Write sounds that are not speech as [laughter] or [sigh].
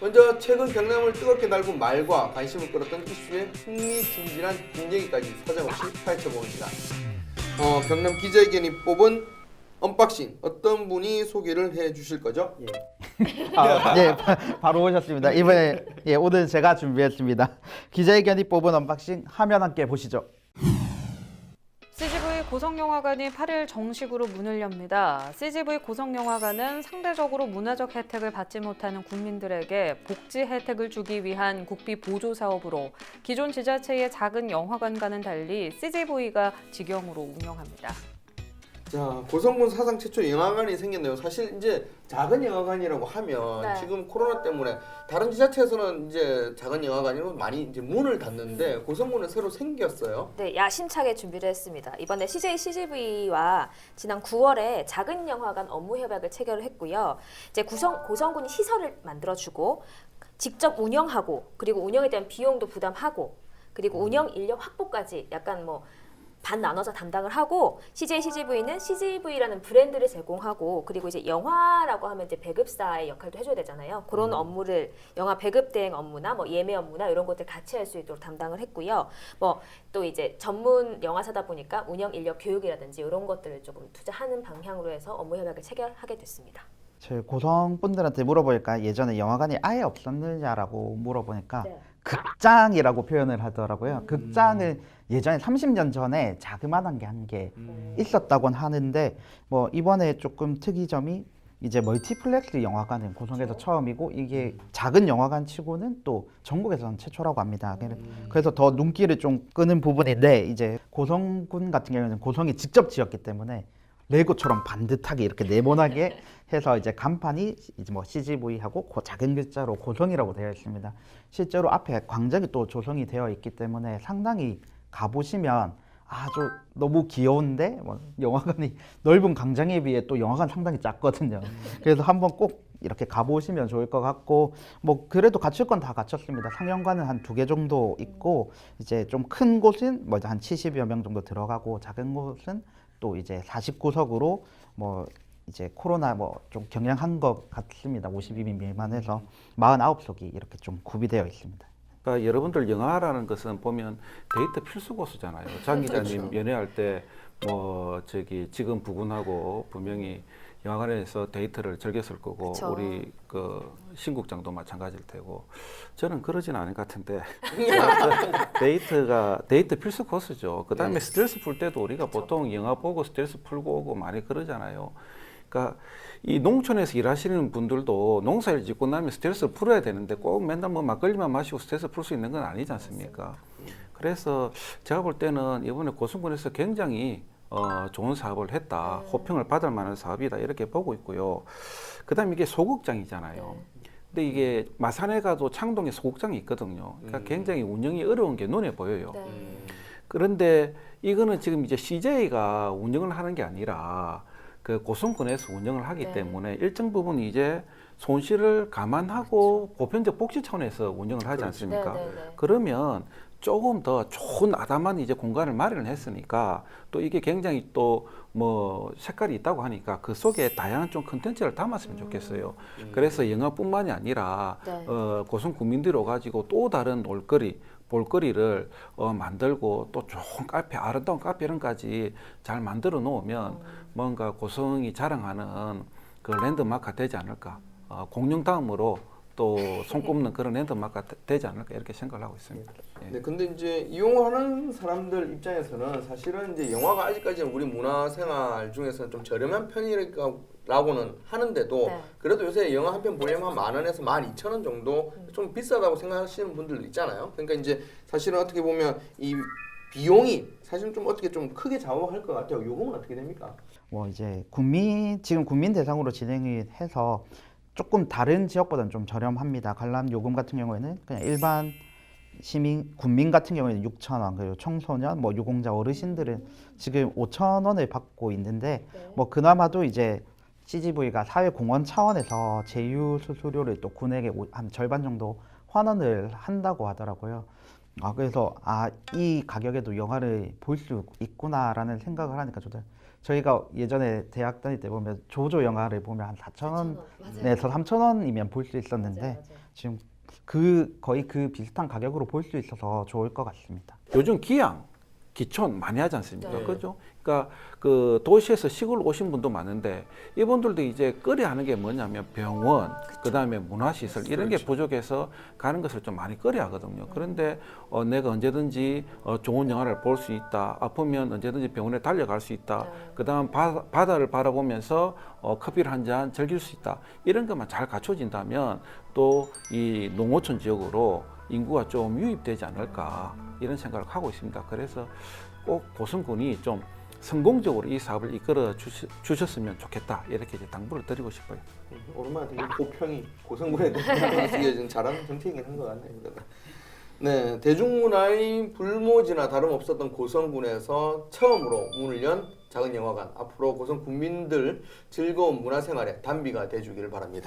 먼저 최근 경남을 뜨겁게 달군 말과 관심을 끌었던 이슈에 흥미진진한 분쟁이까지 사정없이 파헤쳐 봅니다. 어, 경남 기자회견이 뽑은 언박싱 어떤 분이 소개를 해 주실 거죠? 아, 네, 바- 바로 오셨습니다. 이번에 예, 오늘 제가 준비했습니다. 기자회견이 뽑은 언박싱 화면 함께 보시죠. CGV 고성영화관이 8일 정식으로 문을 엽니다. CGV 고성영화관은 상대적으로 문화적 혜택을 받지 못하는 국민들에게 복지 혜택을 주기 위한 국비 보조 사업으로 기존 지자체의 작은 영화관과는 달리 CGV가 직영으로 운영합니다. 자 고성군 사상 최초 영화관이 생겼네요. 사실 이제 작은 영화관이라고 하면 네. 지금 코로나 때문에 다른 지자체에서는 이제 작은 영화관으로 많이 이제 문을 닫는데 고성군은 새로 생겼어요. 네, 야심차게 준비를 했습니다. 이번에 CJ CGV와 지난 9월에 작은 영화관 업무 협약을 체결을 했고요. 이제 구성, 고성군이 시설을 만들어주고 직접 운영하고 그리고 운영에 대한 비용도 부담하고 그리고 운영 인력 확보까지 약간 뭐 반 나눠서 담당을 하고 CJ CGV는 CGV라는 브랜드를 제공하고 그리고 이제 영화라고 하면 이제 배급사의 역할도 해줘야 되잖아요. 그런 업무를 영화 배급 대행 업무나 뭐 예매 업무나 이런 것들 같이 할 수 있도록 담당을 했고요. 뭐 또 이제 전문 영화사다 보니까 운영 인력 교육이라든지 이런 것들을 조금 투자하는 방향으로 해서 업무 협약을 체결하게 됐습니다. 제 고성 분들한테 물어보니까 예전에 영화관이 아예 없었느냐라고 물어보니까 네. 극장이라고 표현을 하더라고요. 극장을 예전에 30년 전에 자그마한 게 한 개 있었다곤 하는데 뭐 이번에 조금 특이점이 이제 멀티플렉스 영화관은 고성에서 처음이고 이게 작은 영화관 치고는 또 전국에서는 최초라고 합니다. 그래- 그래서 더 눈길을 좀 끄는 부분인데 이제 고성군 같은 경우는 고성이 직접 지었기 때문에 레고처럼 반듯하게 이렇게 네모나게 해서 이제 간판이 이제 뭐 CGV하고 그 작은 글자로 고성이라고 되어 있습니다. 실제로 앞에 광장이 또 조성이 되어 있기 때문에 상당히 가보시면 아주 너무 귀여운데 뭐 영화관이 [laughs] 넓은 광장에 비해 또 영화관 상당히 작거든요. 그래서 한번 꼭 이렇게 가보시면 좋을 것 같고 뭐 그래도 갖출 건 다 갖췄습니다. 상영관은 한 두 개 정도 있고 이제 좀 큰 곳은 뭐한 70여 명 정도 들어가고 작은 곳은 또 이제 49석으로 뭐 이제 코로나 뭐 좀 경량한 것 같습니다. 52인 미만해서 49석이 이렇게 좀 구비되어 있습니다. 그러니까 여러분들 영화라는 것은 보면 데이터 필수 고수잖아요. 장 기자님 연애할 때 뭐 저기 지금 부군하고 분명히 영화관에서 데이터를 즐겼을 거고 그쵸. 우리 그 신국장도 마찬가지일 테고 저는 그러진 않을 것 같은데 [laughs] 데이터가 데이터 필수 코스죠. 그다음에 스트레스 풀 때도 우리가 보통 영화 보고 스트레스 풀고 오고 많이 그러잖아요. 그러니까 이 농촌에서 일하시는 분들도 농사일 짓고 나면 스트레스를 풀어야 되는데 꼭 맨날 뭐 막걸리만 마시고 스트레스 풀 수 있는 건 아니지 않습니까? 그래서 제가 볼 때는 이번에 고성군에서 굉장히 어, 좋은 사업을 했다, 호평을 받을 만한 사업이다 이렇게 보고 있고요. 그 다음에 이게 소극장이잖아요. 근데 이게 마산에 가도 창동에 소극장이 있거든요. 그러니까 굉장히 운영이 어려운 게 눈에 보여요. 네. 그런데 이거는 지금 이제 CJ가 운영을 하는 게 아니라 그 고성군에서 운영을 하기 네. 때문에 일정 부분 이제 손실을 감안하고 보편적 복지 차원에서 운영을 하지 않습니까? 네, 네, 네. 그러면 조금 더 좋은 아담한 이제 공간을 마련을 했으니까 또 이게 굉장히 또 뭐 색깔이 있다고 하니까 그 속에 다양한 좀 컨텐츠를 담았으면 좋겠어요. 그래서 영화뿐만이 아니라 네. 어, 고성 국민들이 와가지고 또 다른 놀거리, 볼거리를 어, 만들고 또 좋은 카페, 아름다운 카페 이런까지 잘 만들어 놓으면 뭔가 고성이 자랑하는 그 랜드마크가 되지 않을까. 어, 공룡 다음으로 또 손꼽는 그런 랜드마크가 되- 되지 않을까 이렇게 생각을 하고 있습니다. 예. 네, 근데 이제 이용하는 사람들 입장에서는 사실은 이제 영화가 아직까지는 우리 문화생활 중에서는 좀 저렴한 편이라고는 하는데도 네. 그래도 요새 영화 한 편 보려면 만 원에서 만 이천 원 정도 좀 비싸다고 생각하시는 분들도 있잖아요. 그러니까 이제 사실은 어떻게 보면 이 비용이 사실은 좀 어떻게 좀 크게 좌우할 것 같아요. 요금은 어떻게 됩니까? 뭐 이제 국민 지금 국민 대상으로 진행이 해서 조금 다른 지역보다는 좀 저렴합니다. 관람 요금 같은 경우에는 그냥 일반 시민 국민 같은 경우에는 6천 원 그리고 청소년 뭐 유공자 어르신들은 지금 5천 원을 받고 있는데 뭐 그나마도 이제 CGV가 사회공헌 차원에서 제휴 수수료를 또 군에게 오- 한 절반 정도 환원을 한다고 하더라고요. 아 그래서 아 이 가격에도 영화를 볼 수 있구나라는 생각을 하니까 저도 저희가 예전에 대학 다닐 때 보면 조조 영화를 보면 한 4천 원에서 3천 원이면 볼 수 있었는데 지금 그 거의 그 비슷한 가격으로 볼 수 있어서 좋을 것 같습니다. 요즘 기양, 기촌 많이 하지 않습니까? 네. 그죠? 그러니까 그 도시에서 시골 오신 분도 많은데 이분들도 이제 꺼려 하는 게 뭐냐면 병원, 그 다음에 문화시설 이런 게 부족해서 가는 것을 좀 많이 꺼려 하거든요. 그런데 어, 내가 언제든지 어, 좋은 영화를 볼 수 있다. 아프면 언제든지 병원에 달려갈 수 있다. 그 다음 바다를 바라보면서 어, 커피를 한 잔 즐길 수 있다. 이런 것만 잘 갖춰진다면 또 이 농어촌 지역으로 인구가 좀 유입되지 않을까 이런 생각을 하고 있습니다. 그래서 꼭 고성군이 좀 성공적으로 이 사업을 이끌어 주시, 주셨으면 좋겠다 이렇게 이제 당부를 드리고 싶어요. 음, 오랜만에 되게 고평이 고성군에 좀 잘하는 정책이긴 한 것 같네요. 네, 대중문화의 불모지나 다름없었던 고성군에서 처음으로 문을 연 작은 영화관. 앞으로 고성 국민들 즐거운 문화생활에 단비가 돼주기를 바랍니다.